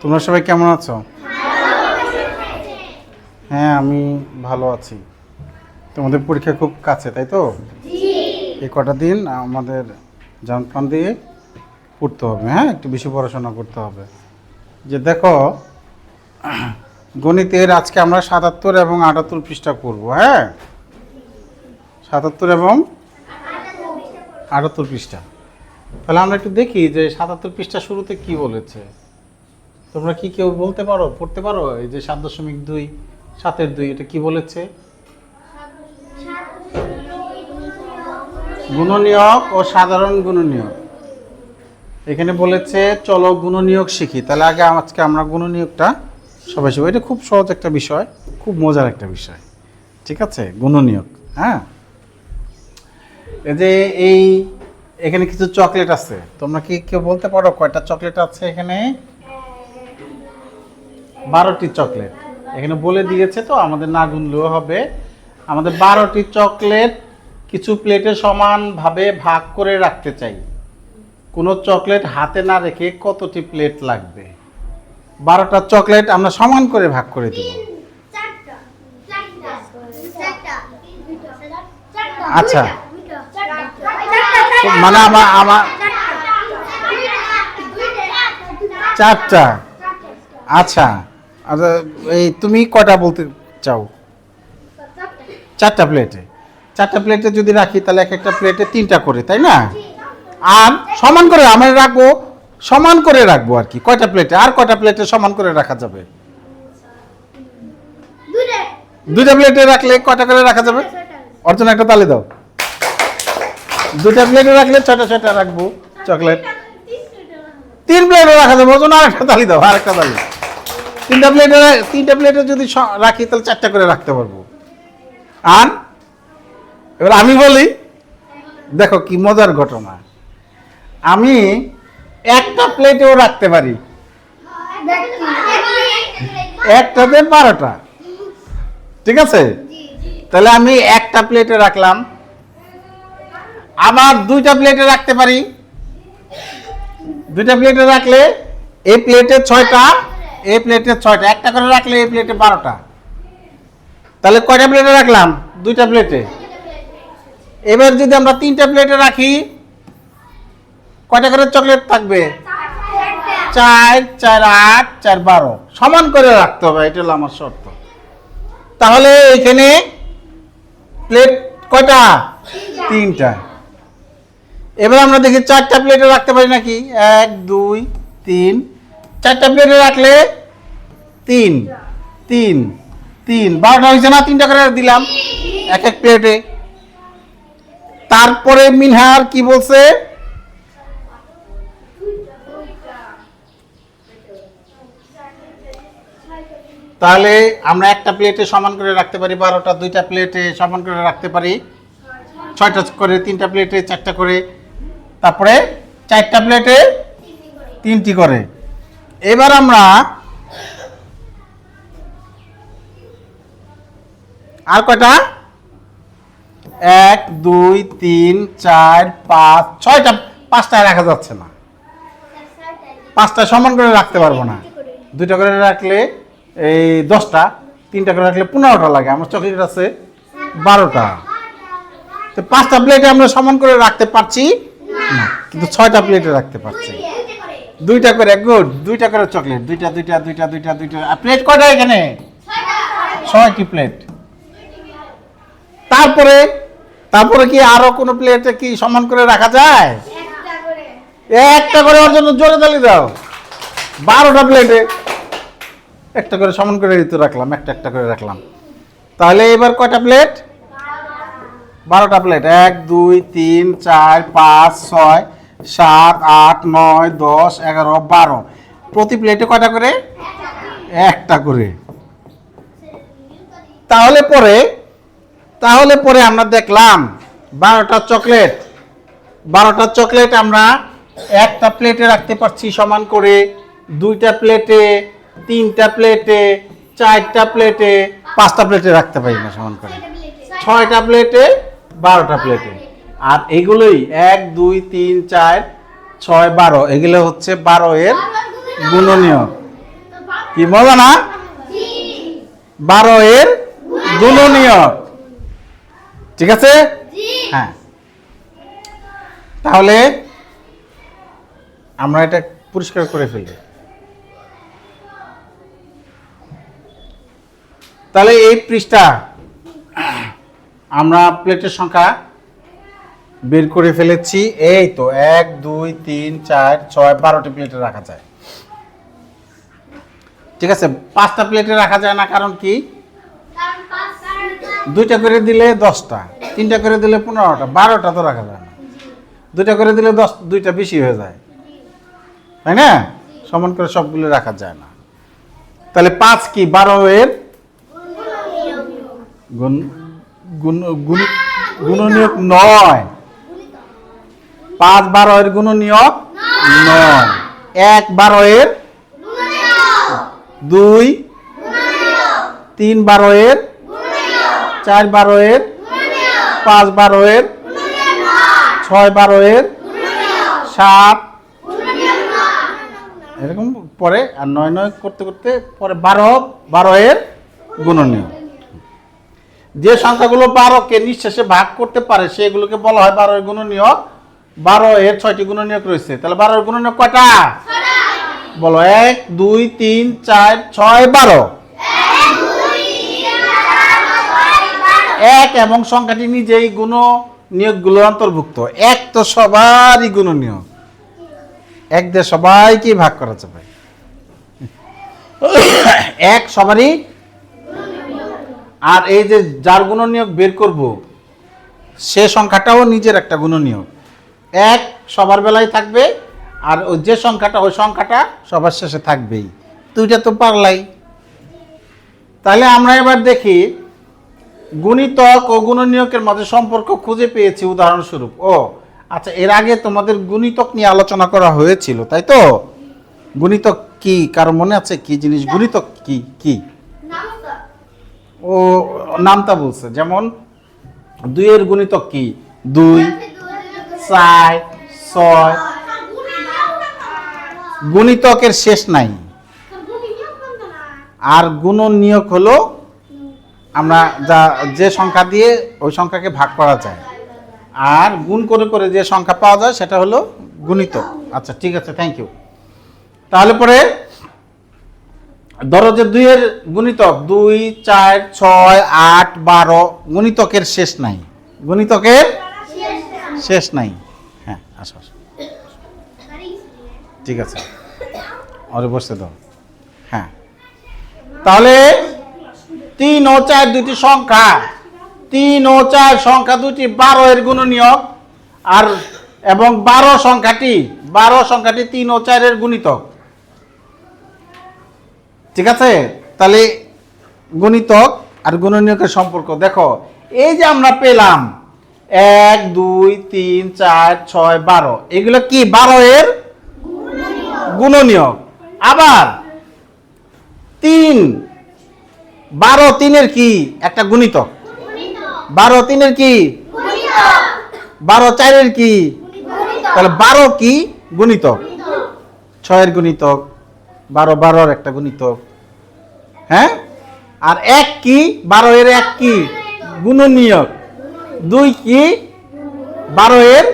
তোমরা সবাই কেমন আছো? হ্যাঁ আমি ভালো আছি। তোমাদের পরীক্ষা খুব কাছে তাই তো? এই কটা দিন আমাদের জান প্রাণ দিয়ে পড়তে হবে হ্যাঁ? একটু বেশি পড়াশোনা করতে হবে। যে দেখো গণিতের আজকে আমরা সাতাত্তর এবং আটাত্তর পৃষ্ঠা করব হ্যাঁ? সাতাত্তর এবং আটাত্তর পৃষ্ঠা। তাহলে আমরা একটু দেখি যে সাতাত্তর পৃষ্ঠা শুরুতে কি বলেছে। তোমরা কি কেউ বলতে পারো? পড়তে পারো? এই যে সাত দশমিক দুই, সাতের দুই, এটা কি বলেছে? গুণনীয়ক ও সাধারণ গুণনীয়ক। এখানে বলেছে, চলো গুণনীয়ক শিখি। তাহলে আগে আজকে আমরা গুণনীয়কটা সবাই শিখব। এটা খুব সহজ একটা বিষয়, খুব মজার একটা বিষয়। ঠিক আছে? গুণনীয়ক হ্যাঁ? এই যে এই, এখানে কিছু চকলেট আছে। তোমরা কি কেউ বলতে পারো কয়টা চকলেট আছে এখানে? বারোটি চকলেট। এখানে বলে দিয়েছে তো, আমাদের না গুনলেও হবে। আমাদের বারোটি চকলেট কিছু প্লেটে সমানভাবে ভাগ করে রাখতে চাই। কোনো চকলেট হাতে না রেখে কতটি প্লেট লাগবে? বারোটা চকলেট আমরা সমান করে ভাগ করে দেব। আচ্ছা। মানে আমার আমার চারটা। আচ্ছা। আচ্ছা এই তুমি কটা বলতে চাও? চারটা প্লেটে চারটা প্লেটে যদি রাখি, তাহলে এক একটা প্লেটে তিনটা করে, তাই না? আর সমান করে আমরা রাখব, সমান করে রাখব আর কি। কয়টা প্লেটে আর কয়টা প্লেটে সমান করে রাখা যাবে? দুইটা প্লেটে রাখলে কয়টা করে রাখা যাবে? অর্জন একটা তালে দাও। দুইটা প্লেটে রাখলে ছয়টা ছয়টা রাখব। চকলেট তিন প্লেটে রাখা যাবে। ওজন আরেকটা তালি দাও, আরেকটা তালি। তিনটা প্লেটে তিনটা প্লেটে যদি রাখি, তাহলে চারটা করে রাখতে পারব। আর এবার আমি বলি, দেখো কি মজার ঘটনা। আমি একটা প্লেটেও রাখতে পারি। একটাতে বারোটা। ঠিক আছে? তাহলে আমি একটা প্লেটে রাখলাম। আবার দুইটা প্লেটে রাখতে পারি। দুইটা প্লেটে রাখলে এই প্লেটে ছয়টা এই প্লেটে ছয়টা, একটা করে রাখলে এই প্লেটে বারোটা। তাহলে কয়টা প্লেটে রাখলাম? দুইটা প্লেটে এবার যদি আমরা তিনটা প্লেটে রাখি, কয়টা করে চকলেট থাকবে? চার চার আট, চার বারো। সমান করে রাখতে হবে, এটা হলো আমার শর্ত। তাহলে এখানে প্লেট কয়টা? তিনটা। এবার আমরা দেখি চারটা প্লেটে রাখতে পারি নাকি? এক, দুই, তিন চারটা প্লেটে রাখলে? তিন। তিন। তিন। বারোটা হয়েছে না? তিনটা করে দিলাম। এক এক প্লেটে তারপরে মিনহার কি বলছে? তাহলে আমরা একটা প্লেটে সমান করে রাখতে পারি বারোটা, দুইটা প্লেটে সমান করে রাখতে পারি। ছয়টা করে, তিনটা প্লেটে চারটা করে। তারপরে চারটা প্লেটে তিনটি করে। এবার আমরা আর কয়টা? এক, দুই, তিন, চার, পাঁচ, ছয়টা। পাঁচটায় রাখা যাচ্ছে না। পাঁচটা সমান করে রাখতে পারব না। দুইটা করে রাখলে এই দশটা, তিনটা করে রাখলে পনেরোটা লাগে। আমার চকলেট আছে বারোটা। তো পাঁচটা প্লেটে আমরা সমান করে রাখতে পারছি না। কিন্তু ছয়টা প্লেটে রাখতে পারছি। দুইটা করে গুড দুইটা করে চকলেট দুইটা দুইটা দুইটা দুইটা দুইটা। প্লেট কয়টা এখানে? ছয়টি। প্লেট তারপরে তারপরে কি আরও কোনো প্লেটে কি সমান করে রাখা যায়? একটা করে। ওর জন্য জোরে তালি দাও। বারোটা প্লেটে একটা করে সমান করে দিতে রাখলাম একটা একটা করে রাখলাম। তাহলে এবার কয়টা প্লেট বারোটা। প্লেট এক দুই তিন চার পাঁচ ছয় সাত, আট, নয়, দশ, এগারো, বারো। প্রতি প্লেটে কয়টা করে? একটা করে। তাহলে পরে তাহলে পরে আমরা দেখলাম বারোটা চকলেট। বারোটা চকলেট আমরা একটা প্লেটে রাখতে পারছি সমান করে দুইটা প্লেটে, তিনটা প্লেটে, চারটা প্লেটে, পাঁচটা প্লেটে রাখতে পারি না সমান করে। ছয়টা প্লেটে, বারোটা প্লেটে। আর এগুলোই এক, দুই, তিন, চার, ছয়, বারো। এগুলো হচ্ছে বারো এর গুণনীয়। কি মজা না? বারো এর গুণনীয়ক ঠিক আছে? হ্যাঁ। তাহলে আমরা এটা পরিষ্কার করে ফেলি। তাহলে এই পৃষ্ঠা আমরা প্লেটের সংখ্যা বের করে ফেলেছি। এই তো, এক, দুই, তিন, চার, ছয়, বারোটি প্লেটে রাখা যায়। ঠিক আছে, পাঁচটা প্লেটে রাখা যায় না, কারণ কি? দুইটা করে দিলে দশটা, তিনটা করে দিলে পনেরোটা, বারোটা তো রাখা যায় না। দুইটা করে দিলে দশ, দুইটা বেশি হয়ে যায়। তাই না? সমান করে সবগুলো রাখা যায় না। তাহলে পাঁচ কি, বারো এর? গুণ গুণ গুণ নয়। পাঁচ বারো এর গুণনীয়ক নয়। এক বারো এর দুই তিন বারো এর চার বারো এর পাঁচ বারো এর ছয় বারো এর সাত। এরকম পরে আর নয় নয় করতে করতে পরে বারো বারো এর গুণনীয় যে সংখ্যাগুলো বারোকে নিঃশেষে ভাগ করতে পারে, সেগুলোকে বলা হয় বারো এর গুণনীয় বারো এর ছয়টি গুণনীয়ক রয়েছে। তাহলে বারো এর গুণনীয়ক কয়টা? বলো, এক, দুই, তিন, চার, ছয়, বারো। এক এবং সংখ্যাটি নিজেই গুণ নিয়োগগুলো অন্তর্ভুক্ত। এক তো সবারই গুণ নিয়োগ এক দিয়ে সবাইকে ভাগ করা যাবে এক সবারই আর এই যে যার গুণ নিয়োগ বের করব, সে সংখ্যাটাও নিজের একটা গুণ নিয়োগ এক সবার বেলায় থাকবে আর ওই যে সংখ্যাটা ওই সংখ্যাটা সবার শেষে থাকবেই। দুইটা তো পারলাই। তাহলে আমরা এবার দেখি গুণিতক ও গুণনীয়কের মধ্যে সম্পর্ক খুঁজে পেয়েছি উদাহরণস্বরূপ। ও আচ্ছা এর আগে তোমাদের গুণিতক নিয়ে আলোচনা করা হয়েছিল তাই তো? গুণিতক কি? কারও মনে আছে কি জিনিস? গুণিতক কি? কি? ও নামটা বলছে। যেমন দুইয়ের গুণিতক কি? দুই। চার ছয়। গুণিতকের শেষ নাই। আর গুণ নিয়োগ হলো আমরা যা, যে সংখ্যা দিয়ে ওই সংখ্যাকে ভাগ করা যায়। আর গুণ করে করে যে সংখ্যা পাওয়া যায় সেটা হলো গুণিত আচ্ছা ঠিক আছে থ্যাংক ইউ তাহলে পরে ধরো যে দুইয়ের গুণিতক, দুই, চার, ছয়, আট, বারো, গুণিতকের শেষ নাই। গুণিতকের শেষ নাই। হ্যাঁ আসো আসো। ঠিক আছে। ওরে বসতে দাও। হ্যাঁ। তাহলে তিন ও চার দুটি সংখ্যা। তিন ও চার সংখ্যা দুটি বারো এর গুণনীয়ক। আর এবং বারো সংখ্যাটি বারো সংখ্যাটি তিন ও চারের গুণিতক। ঠিক আছে? তাহলে গুণিতক আর গুণনীয়কের সম্পর্ক। দেখো, এই যে আমরা পেলাম এক, দুই, তিন, চার, ছয়, বারো। এগুলো কি? বারো এর গুণনীয়ক। আবার তিন। বারো তিনের কি? একটা গুণিতক। বারো তিনের কি? বারো চারের কি? তাহলে বারো কি? গুণিতক। ছয়ের গুণিতক। বারো বারোর একটা গুণিতক। হ্যাঁ? আর এক কি? বারো এর এক কি? গুণনীয়ক। দুই কি? বারো এর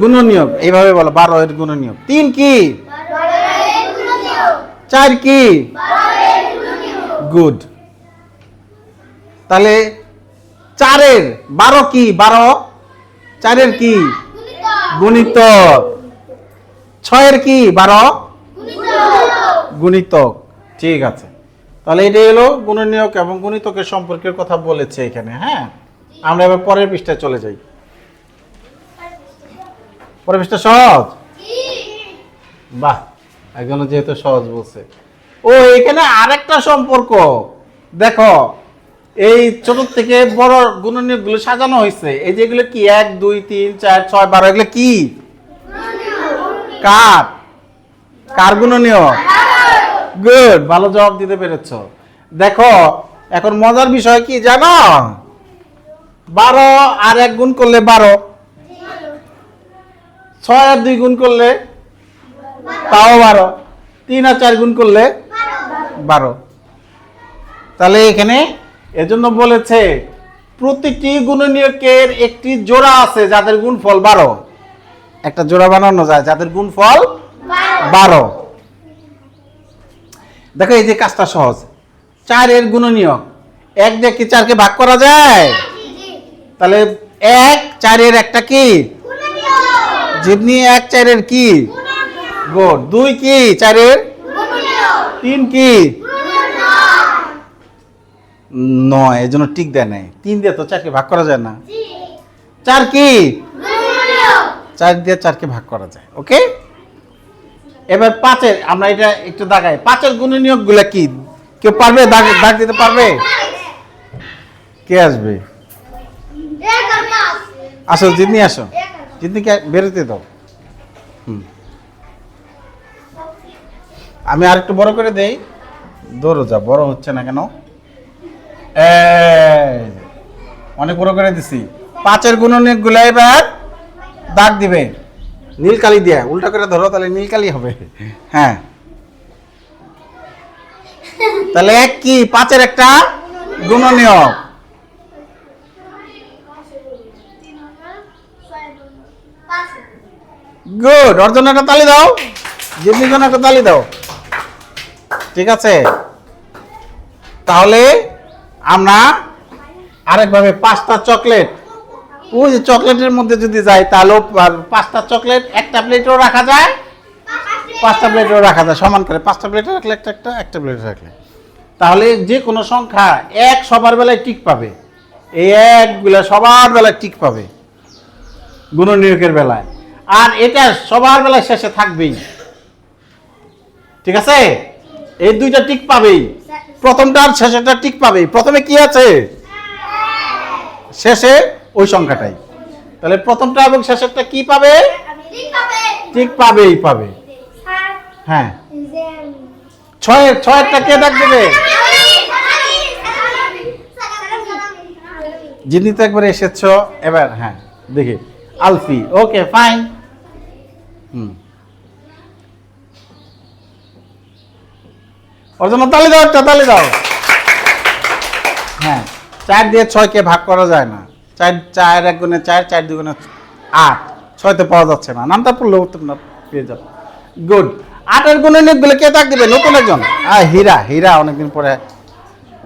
গুণনীয়ক। এইভাবে বলো, বারো এর গুণনীয়ক। তিন কি? চার কি? গুড। তাহলে চারের বারো কি? বারো। চারের কি? গুণিতক। ছয়ের কি? বারো। গুণিতক। ঠিক আছে। তাহলে এটাই হলো গুণনীয়ক এবং গুণিতকের সম্পর্কের কথা বলেছে এখানে হ্যাঁ? আমরা এবার পরের পৃষ্ঠায় চলে যাই। পরের পৃষ্ঠা সহজ? বাহ একজন যেহেতু সহজ বলছে। ও, এখানে আরেকটা সম্পর্ক। দেখো, এই ছোট থেকে বড় গুণনীয়কগুলো সাজানো হয়েছে। এই যেগুলো কি? এক, দুই, তিন, চার, ছয়, বারো, এগুলো কি? কার? কার গুণনীয়ক গুড, ভালো জবাব দিতে পেরেছ। দেখো, এখন মজার বিষয় কি জানো? বারো আর এক গুণ করলে বারো। ছয় আর দুই গুণ করলে তাও বারো। তিন আর চার গুণ করলে বারো। তাহলে এখানে এজন্য বলেছে, প্রতিটি গুণনীয়কের একটি জোড়া আছে যাদের গুণফল বারো। একটা জোড়া বানানো যায় যাদের গুণফল বারো। দেখো এই যে কাজটা সহজ। চারের গুণনীয়ক, এক দিয়ে কি চারকে ভাগ করা যায়? তাহলে এক চারের একটা কি? যেমনি এক চারের কি? গুণ। দুই কি? চারের? তিন কি? নয়, এই জন্য টিক দেয় নাই। তিন দিয়ে তো চারকে ভাগ করা যায় না। চার কি? চার দিয়ে চারকে ভাগ করা যায়, ওকে? এবার পাঁচের, আমরা এটা একটু দাগাই। পাঁচের গুণনীয়কগুলা কি? কেউ পারবে? দাগ দাগ দিতে পারবে? কে আসবে? আসো, জিতনি আসো। জিতনিকে বেরোতে দাও। হুম। আমি আরেকটু বড় করে দেই। দৌড়ো যা বড় হচ্ছে না কেন? অনেক বড় করে দিছি। পাঁচের গুণনীয়কগুলা এবার দাগ দিবে। নীল কালি দিয়ে, উল্টা করে ধরো, তাহলে নীল কালি হবে। হ্যাঁ। তাহলে কি, পাঁচের একটা গুণনীয়ক। গুড ওর জন্য একটা তালি দাও। জিম্মির জন্য একটা তালি দাও। ঠিক আছে? তাহলে আমরা আরেকভাবে পাঁচটা চকলেট। ওই যে চকলেটের মধ্যে যদি যাই তাহলেও পাঁচটা চকলেট একটা প্লেটও রাখা যায়। পাঁচটা প্লেটও রাখা যায়। সমান করে পাঁচটা প্লেটে রাখলে একটা একটা একটা প্লেটে রাখলে। তাহলে যে কোনো সংখ্যা এক সবার বেলায় টিক পাবে। এই একগুলা সবার বেলায় টিক পাবে। গুণনীয়কের বেলায়। আর এটা সবার বেলায় শেষে থাকবেই। ঠিক আছে? এই দুইটা টিক পাবেই। প্রথমটা আর শেষেরটা টিক পাবেই। প্রথমে কি আছে? শেষে ওই সংখ্যাটাই। তাহলে প্রথমটা এবং শেষেরটা কি পাবে? টিক পাবেই, পাবে। হ্যাঁ। ছয়ের ছয়েরটা কে ডাক দেবে? যিনি তো একবার এসেছ। এবার হ্যাঁ দেখি। আলফি। ওকে ফাইন ওর জন্য তালি দাও একটা, তালি দাও। হ্যাঁ চার দিয়ে ছয়কে ভাগ করা যায় না। চার চার এক গুণে চার চার দুগুণে আট। ছয়তে পাওয়া যাচ্ছে না। নামটা পড়লেও তোমরা পেয়ে যাবে। গুড। আটের গুণে নিকগুলো কে তাক দিবে? নতুন একজন। আহ হীরা হীরা অনেকদিন পরে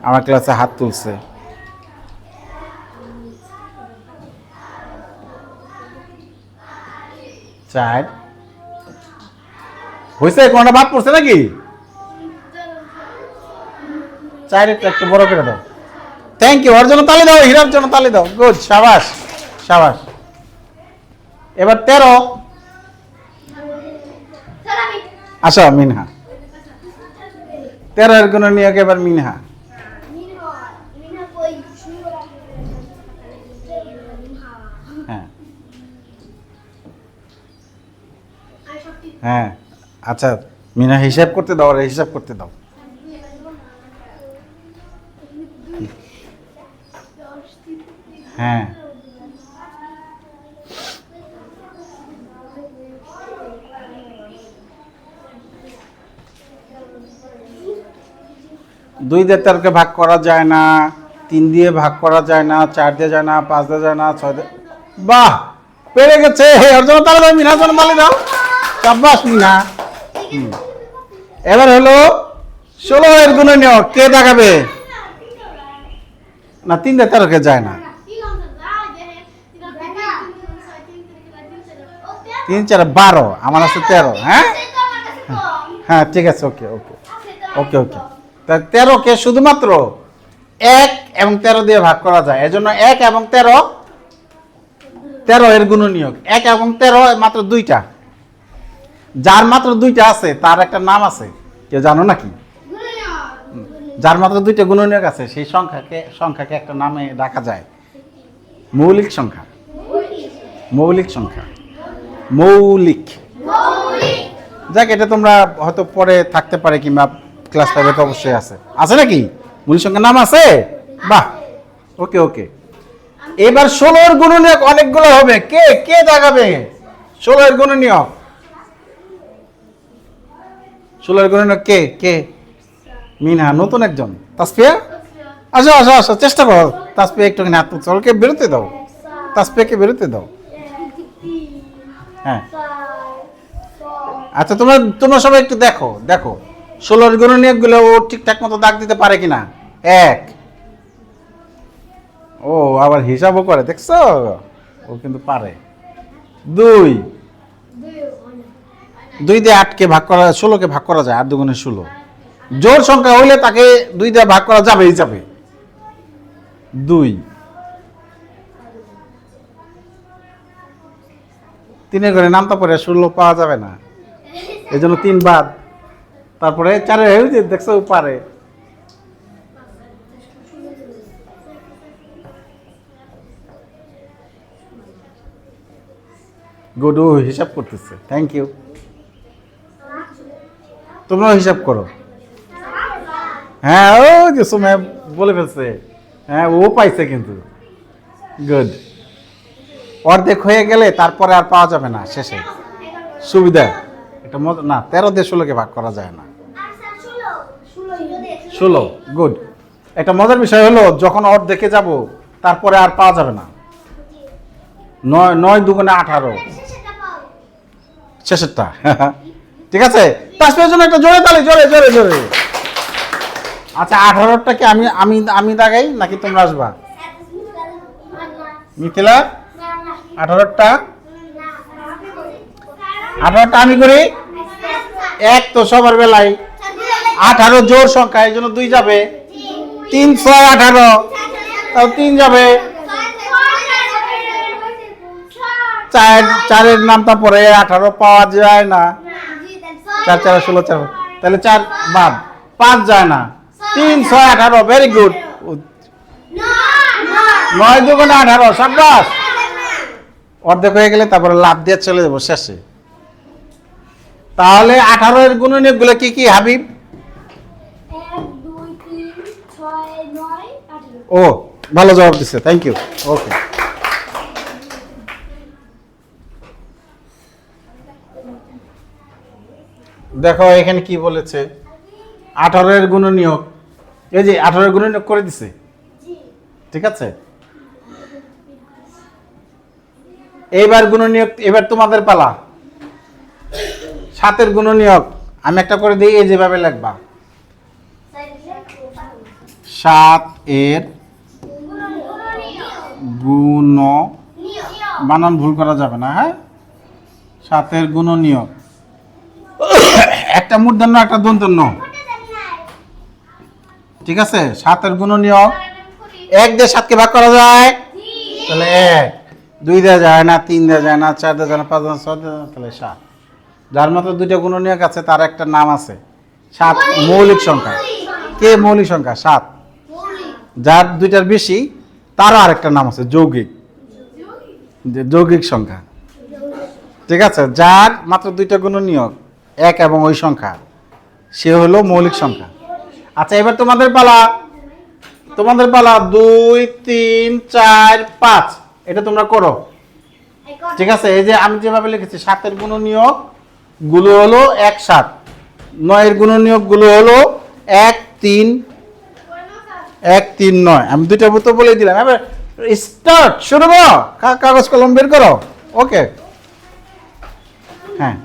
আমার ক্লাসে হাত তুলছে। চার হয়েছে কোনটা বাদ পড়ছে নাকি? চার একটু বড় করে দাও। থ্যাংক ইউ ওর জন্য তালি দাও, হীরার জন্য তালি দাও। গুড সাবাস সাবাস। এবার তেরো। আসো মিনহা। তেরো এর গুণ নিয়ে এবার মিনহা। হ্যাঁ। হ্যাঁ। আচ্ছা মিনা হিসাব করতে দাও হিসাব করতে দাও। হ্যাঁ। দুই দিয়ে তেরোকে ভাগ করা যায় না, তিন দিয়ে ভাগ করা যায় না, চার দিয়ে যায় না, পাঁচ দিয়ে যায় না, ছয় দিয়ে বাহ! পেরে গেছে হে মিনার জন্য দাও সাব্বাস, মিনা। এবার হলো ষোলো এর গুণে নিও কে দেখাবে? না, তিন দিয়ে তেরোকে যায় না। তিন, চার, বারো, আমার আছে তেরো হ্যাঁ? হ্যাঁ ঠিক আছে, ওকে ওকে ওকে ওকে। তা তেরোকে শুধুমাত্র এক এবং তেরো দিয়ে ভাগ করা যায়। এজন্য এক এবং তেরো তেরো এর গুণনীয়ক। এক এবং তেরো মাত্র দুইটা। যার মাত্র দুইটা আছে, তার একটা নাম আছে। কেউ জানো নাকি? যার মাত্র দুইটা গুণনীয়ক আছে, সেই সংখ্যাকে সংখ্যাকে একটা নামে রাখা যায়। মৌলিক সংখ্যা। মৌলিক সংখ্যা। মৌলিক। যাক, এটা তোমরা হয়তো পরে থাকতে পারে কিংবা ক্লাস ফাইভে তো অবশ্যই আছে। আছে নাকি? মূল সংখ্যার নাম আছে? বাহ! ওকে ওকে। এবার ষোলোর গুণনীয়ক অনেকগুলো হবে। কে কে দেখাবে ষোলোর গুণনীয়ক। ষোলোর গুণনীয়ক কে? কে? মিনা, নতুন একজন। তাসপিয়া আসো আসো আসো, চেষ্টা করো। তাসপিয়া একটুখানি হাত তুলছে ওকে বেরোতে দাও। তাসপিয়াকে বেরোতে দাও। হ্যাঁ। আচ্ছা তোমরা তোমরা সবাই একটু দেখো দেখো। ষোলোরগুলো ও ঠিকঠাক মতো দাগ দিতে পারে কিনা? এক। ও, আবার হিসাবও করে, দেখছ? ও কিন্তু পারে। দুই। দুই দিয়ে আটকে ভাগ করা, ষোলোকে ভাগ করা যায়, আট দুগুণে ষোলো। জোর সংখ্যা হইলে তাকে দুই দিয়ে ভাগ করা যাবে। হিসাবে দুই। তিনের ঘরে নামতা পরে ষোলো পাওয়া যাবে না। এই জন্য তিন বাদ। তারপরে চারে যে দেখছ পারে গুডু হিসাব করতেছে। থ্যাংক ইউ তোমরাও হিসাব করো। হ্যাঁ ও যে সময় বলে ফেলছে। হ্যাঁ ও পাইছে কিন্তু। গুড অর্ধেক হয়ে গেলে তারপরে আর পাওয়া যাবে না শেষে। সুবিধা। এটা না, তেরো দিয়ে ষোলোকে ভাগ করা যায় না। ষোলো। গুড একটা মজার বিষয় হলো, যখন অর্ধেকে যাব, তারপরে আর পাওয়া যাবে না। নয় নয় দুগুণে আঠারো। শেষেরটা। ঠিক আছে? তাসপের জন্য একটা জোরে তালে, জোরে জোরে জোরে। আচ্ছা আঠারোটা কি আমি আমি আমি দাগাই নাকি তোমরা আসবা? মিথিলা আঠারোটা আঠারোটা আমি করি? এক তো সবার বেলায়। আঠারো জোর সংখ্যা, এই জন্য দুই যাবে। তিন ছয় আঠারো। তাও তিন যাবে। চার, চারের নামটা পরে আঠারো পাওয়া যায় না। চার চার ষোলো চার। তাহলে চার বাদ। পাঁচ যায় না। তিন ছয় আঠারো। ভেরি গুড নয় দুগুণে আঠারো। সাব্বাস। অর্ধেক হয়ে গেলে তারপরে লাভ দিয়ে চলে যাব শেষে। তাহলে আঠারো এর গুণনীয়কগুলো কি কি হাবিব? ও ভালো জবাব দিচ্ছে থ্যাংক ইউ ওকে দেখো এখানে কি বলেছে? আঠারো এর গুণনীয়ক। এই যে আঠারো গুণনীয়ক করে দিছে। ঠিক আছে? এইবার গুণনীয়ক, এবার তোমাদের পালা। সাতের গুণনীয়ক, আমি একটা করে দিই, এই যেভাবে লিখবা। সাত এর গুণ বানান ভুল করা যাবে না হ্যাঁ? সাতের গুণনীয়ক। একটা মূর্ধন্য একটা দন্তন্য। ঠিক আছে? সাতের গুণ গুণনীয়ক এক দিয়ে সাতকে ভাগ করা যায়? তাহলে এক। দুই দেওয়া যায় না, তিন দেওয়া যায় না, চার দেওয়া যায় না, পাঁচ দেওয়া ছয় দেওয়া তাহলে সাত। যার মাত্র দুইটা গুণ গুণনীয়ক আছে, তার একটা নাম আছে। সাত, মৌলিক সংখ্যা। কে মৌলিক সংখ্যা? সাত। যার দুইটার বেশি, তারও আরেকটা নাম আছে, যৌগিক। যৌগিক সংখ্যা। ঠিক আছে? যার মাত্র দুইটা গুণনীয়ক এক এবং ওই সংখ্যা। সে হলো মৌলিক সংখ্যা। আচ্ছা এবার তোমাদের পালা। তোমাদের পালা দুই, তিন, চার, পাঁচ। এটা তোমরা করো। ঠিক আছে? এই যে আমি যেভাবে লিখেছি, সাতের গুণনীয়কগুলো হলো এক সাত। নয়ের গুণনীয়কগুলো হলো এক, তিন এক, তিন, নয়। আমি দুইটা মতো বলে দিলাম। এবার স্টার্ট শুরু কাগজ কলম বের করো। ওকে হ্যাঁ।